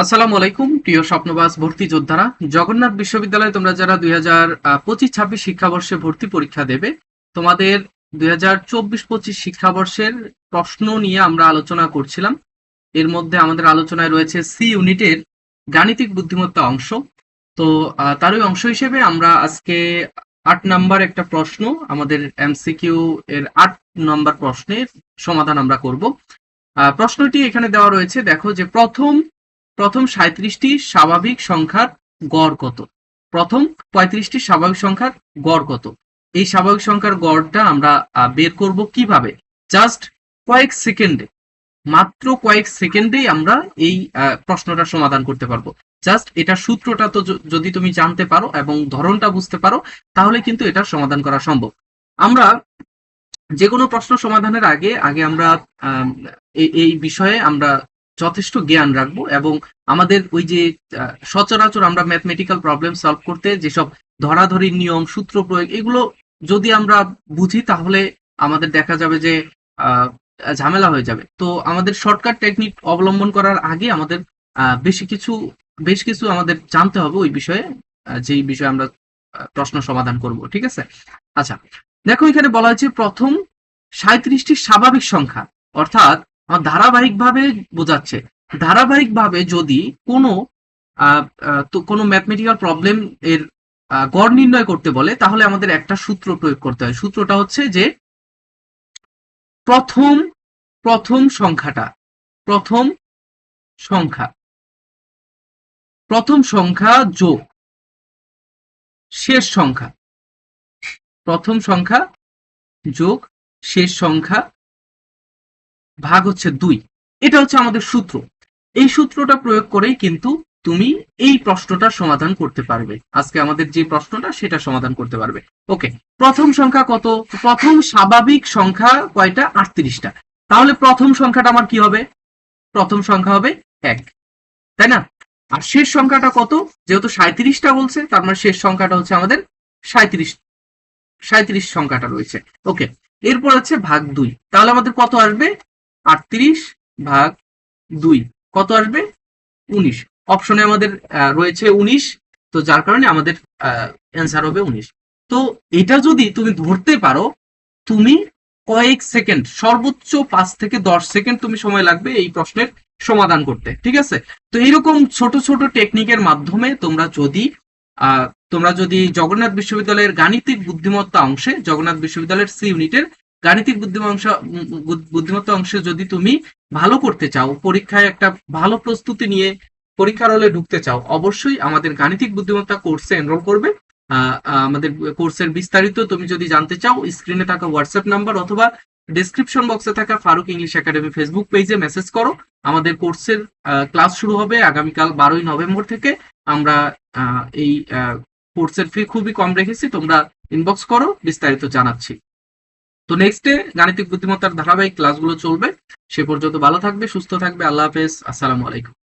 আসসালামু আলাইকুম, প্রিয় স্বপ্নবাস ভর্তি যোদ্ধারা। জগন্নাথ বিশ্ববিদ্যালয়ে তোমরা যারা দুই হাজার পঁচিশ ছাব্বিশ শিক্ষাবর্ষে ভর্তি পরীক্ষা দেবে, তোমাদের দুই হাজার চব্বিশ পঁচিশ শিক্ষাবর্ষের প্রশ্ন নিয়ে আমরা আলোচনা করছিলাম। এর মধ্যে আমাদের আলোচনায় রয়েছে সি ইউনিটের গাণিতিক বুদ্ধিমত্তা অংশ। তো তারই অংশ হিসেবে আমরা আজকে আট নাম্বার একটা প্রশ্ন, আমাদের এমসিকিউ এর আট নাম্বার প্রশ্নের সমাধান আমরা করব। প্রশ্নটি এখানে দেওয়া রয়েছে, দেখো যে প্রথম প্রথম সাঁত্রিশটি স্বাভাবিক সংখ্যার গড় কত? প্রথম পঁয়ত্রিশটি স্বাভাবিক সংখ্যার গড় কত? এই স্বাভাবিক সংখ্যার গড়টা আমরা বের করব কীভাবে? জাস্ট কয়েক সেকেন্ডে মাত্র কয়েক সেকেন্ডেই আমরা এই প্রশ্নটা সমাধান করতে পারব। জাস্ট এটা সূত্রটা তো যদি তুমি জানতে পারো এবং ধরনটা বুঝতে পারো তাহলে কিন্তু এটা সমাধান করা সম্ভব। আমরা যে কোনো প্রশ্ন সমাধানের আগে আগে আমরা আম, এই- এই বিষয়ে আমরা যথেষ্ট জ্ঞান রাখব এবং আমাদের ওই যে সচরাচর আমরা ম্যাথমেটিক্যাল প্রবলেম সলভ করতে যেসব ধরাধরি নিয়ম, সূত্র প্রয়োগ, এগুলো যদি আমরা বুঝি তাহলে আমাদের দেখা যাবে যে ঝামেলা হয়ে যাবে। তো আমাদের শর্টকাট টেকনিক অবলম্বন করার আগে আমাদের বেশি কিছু, বেশ কিছু আমাদের জানতে হবে ওই বিষয়ে যেই বিষয়ে আমরা প্রশ্ন সমাধান করব, ঠিক আছে? আচ্ছা দেখো এখানে বলা হয়েছে প্রথম সাঁত্রিশটি স্বাভাবিক সংখ্যা, অর্থাৎ ধারাবাহিকভাবে বোঝাচ্ছে। ধারাবাহিকভাবে যদি কোনো তো কোনো ম্যাথমেটিক্যাল প্রবলেম এর গড় নির্ণয় করতে বলে, তাহলে আমাদের একটা সূত্র প্রয়োগ করতে হয়। সূত্রটা হচ্ছে যে প্রথম প্রথম সংখ্যাটা, প্রথম সংখ্যা প্রথম সংখ্যা যোগ, শেষ সংখ্যা, প্রথম সংখ্যা যোগ, শেষ সংখ্যা ভাগ হচ্ছে দুই। এটা হচ্ছে আমাদের সূত্র। এই সূত্রটা প্রয়োগ করেই কিন্তু তুমি এই প্রশ্নটার সমাধান করতে পারবে। আজকে আমাদের যে প্রশ্নটা, সেটা সমাধান করতে পারবে। ওকে, প্রথম সংখ্যা কত? প্রথম স্বাভাবিক সংখ্যা কয়টা? আটত্রিশটা। তাহলে প্রথম সংখ্যাটা আমার কি হবে? প্রথম সংখ্যা হবে এক। তাই না? আর শেষ সংখ্যাটা কত? যেহেতু সাঁত্রিশটা বলছে, তার মানে শেষ সংখ্যাটা হচ্ছে আমাদের সাঁত্রিশ সাঁত্রিশ সংখ্যাটা রয়েছে। ওকে, এরপর হচ্ছে ভাগ দুই। তাহলে আমাদের কত আসবে? আটত্রিশ ভাগ দুই, কত আসবে? উনিশ। অপশনে আমাদের রয়েছে উনিশ, তো যার কারণে আমাদের অ্যান্সার হবে উনিশ। তো এটা যদি তুমি ধরতে পারো, তুমি কয়েক সেকেন্ড, সর্বোচ্চ পাঁচ থেকে দশ সেকেন্ড তুমি সময় লাগবে এই প্রশ্নের সমাধান করতে, ঠিক আছে? তো এইরকম ছোট ছোট টেকনিকের মাধ্যমে তোমরা যদি তোমরা যদি জগন্নাথ বিশ্ববিদ্যালয়ের গাণিতিক বুদ্ধিমত্তা অংশে জগন্নাথ বিশ্ববিদ্যালয়ের সি ইউনিটের গাণিতিক বুদ্ধিমত্তা বুদ্ধিমত্তা অংশে যদি তুমি ভালো করতে চাও, পরীক্ষায় একটা ভালো প্রস্তুতি নিয়ে পরীক্ষার হলে ঢুকতে চাও, অবশ্যই আমাদের গাণিতিক বুদ্ধিমত্তা কোর্সে এনরোল করবে। আমাদের কোর্সের বিস্তারিত তুমি যদি জানতে চাও স্ক্রিনে থাকা হোয়াটসঅ্যাপ নাম্বার অথবা ডেসক্রিপশন বক্সে থাকা ফারুক ইংলিশ একাডেমি ফেসবুক পেজে মেসেজ করো। আমাদের কোর্সের ক্লাস শুরু হবে আগামীকাল বারোই নভেম্বর থেকে। আমরা এই কোর্সের ফি খুবই কম রেখেছি, তোমরা ইনবক্স করো, বিস্তারিত জানাচ্ছি। তো নেক্সটে গাণিতিক বুদ্ধিমত্তার ধারাবাহিক ক্লাসগুলো চলবে। সে পর্যন্ত ভালো থাকবে, সুস্থ থাকবে, আল্লাহ হাফেজ, আসসালামু আলাইকুম।